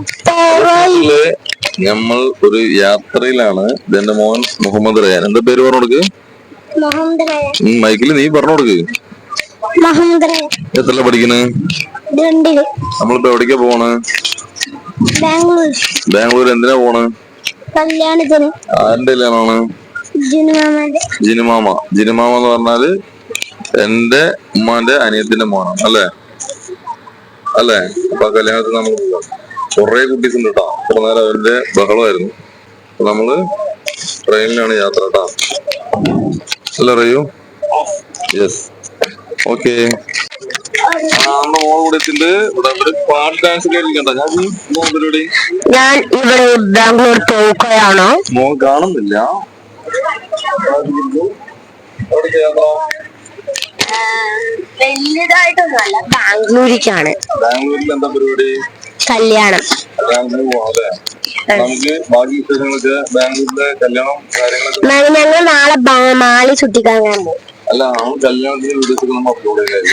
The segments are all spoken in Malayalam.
ഇതിൽ നമ്മൾ ഒരു യാത്രയിലാണ് ഇതെന്റെ മോൻ മുഹമ്മദ് റയാൻ. എന്താ പേര് പറഞ്ഞു കൊടുക്ക്? മൈക്കിൽ നീ പറഞ്ഞു കൊടുക്ക്. പഠിക്കണ്? രണ്ടിൽ. നമ്മളിപ്പോ എവിടേക്കാ പോണ്? ബാംഗ്ലൂർ. ബാംഗ്ലൂർ എന്തിനാ പോണ്? കല്യാണത്തിന്. ആരുടെ കല്യാണമാണ്? ജിനുമാമ ജിനുമാമ എന്ന് പറഞ്ഞാൽ എന്റെ ഉമ്മാന്റെ അനിയത്തിന്റെ മോനാണ് അല്ലേ? അല്ലേ? അപ്പൊ കല്യാണത്തിന് നമ്മൾ പോവാം. കുറെ കുട്ടീസ് ഉണ്ട് കേട്ടോ കുറെ നേരം അവരുടെ ബഹളമായിരുന്നു. അപ്പൊ നമ്മൾ ട്രെയിനിലാണ് യാത്ര കേട്ടോ അല്ല അറിയൂ യെസ് ഓക്കെ നമ്മുടെ മോൾ കൂടെ എത്തിണ്ട് ഇവിടെ ഒരു പാട്ട് ഡാൻസ് കേൾക്കണ്ട ഞാൻ മോൻ പരിപാടി ഞാൻ ഇവിടെ ബാംഗ്ലൂർ പോവുകയാണോ? മോൾ കാണുന്നില്ല? വലിയതായിട്ടൊന്നുമല്ല ബാംഗ്ലൂരിക്കാണ്. ബാംഗ്ലൂരിൽ എന്താ പരിപാടി? കല്യാണം. ഞങ്ങൾ നാളെ മാളി ചുറ്റിക്കറങ്ങാൻ പോകും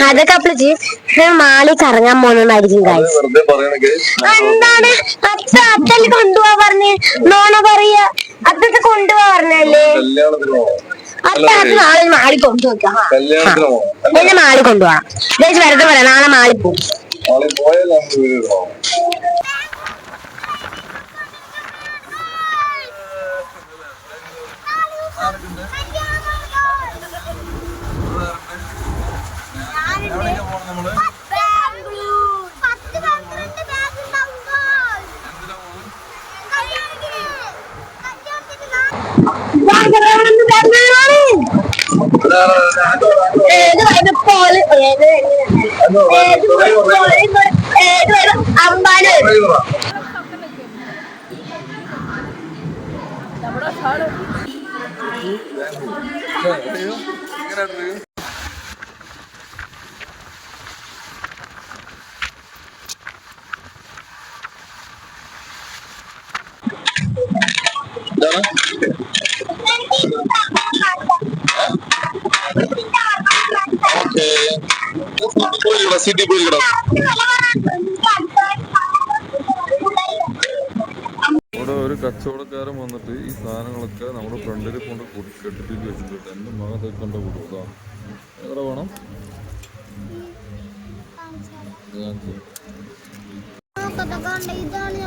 അതൊക്കെ അപ്ലൈ ചെയ്യും. മാളി കറങ്ങാൻ പോകുന്നതായിരിക്കും എന്താണ്? അച്ഛ അച്ഛന് കൊണ്ടുപോവാ പറഞ്ഞേ. നോണ പറയാ. അച്ഛക്ക് കൊണ്ടുപോവാ പറഞ്ഞല്ലേ? നാളെ മാളി എന്നെ മാളി കൊണ്ടുപോകണം. വെറുതെ പറയാം നാളെ മാളി പോകും നാളെ പോയാൽ നമുക്ക് വീഡിയോ ഇടാം ഏത് വൈകിട്ട് പോലെ ഏത് ഏത് ഏത് അമ്പാട് സിറ്റി പോയി കിടാം ഇവിടെ ഒരു കച്ചവടക്കാരൻ വന്നിട്ട് ഈ സാധനങ്ങളൊക്കെ നമ്മുടെ ഫ്രണ്ടിൽ കൊണ്ട് കൂട്ടി കെട്ടിട്ട് വെച്ചിട്ടുണ്ട്. എന്റെ മകൻ കൊണ്ട് കൊടുക്കാം എത്ര വേണം? ഇതാണ്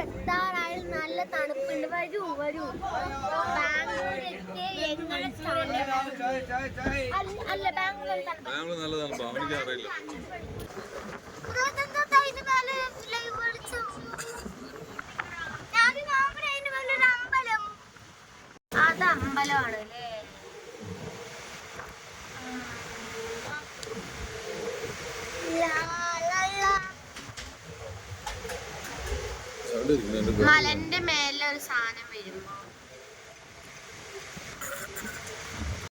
എത്താറായാലും നല്ല തണുപ്പുണ്ട്. വരൂ വരൂ. ബാംഗ്ലൂരിലേക്ക് എങ്ങനെ അല്ല- ബാംഗ്ലൂർ ബാംഗ്ലൂർ അറിയില്ല മേലെ ലൈവ് വെളിച്ചം? ഞാൻ നോക്കണേ ഇതിന്റെ മേലെ ഒരു അമ്പലം. അത് അമ്പലമാണ് അല്ലേ ലാ, ലാ, ലാ. അവിടെ ഇരിക്കുന്നു എന്റെ മലന്റെ മേലെ ഒരു സാധനം വരുമ്പോ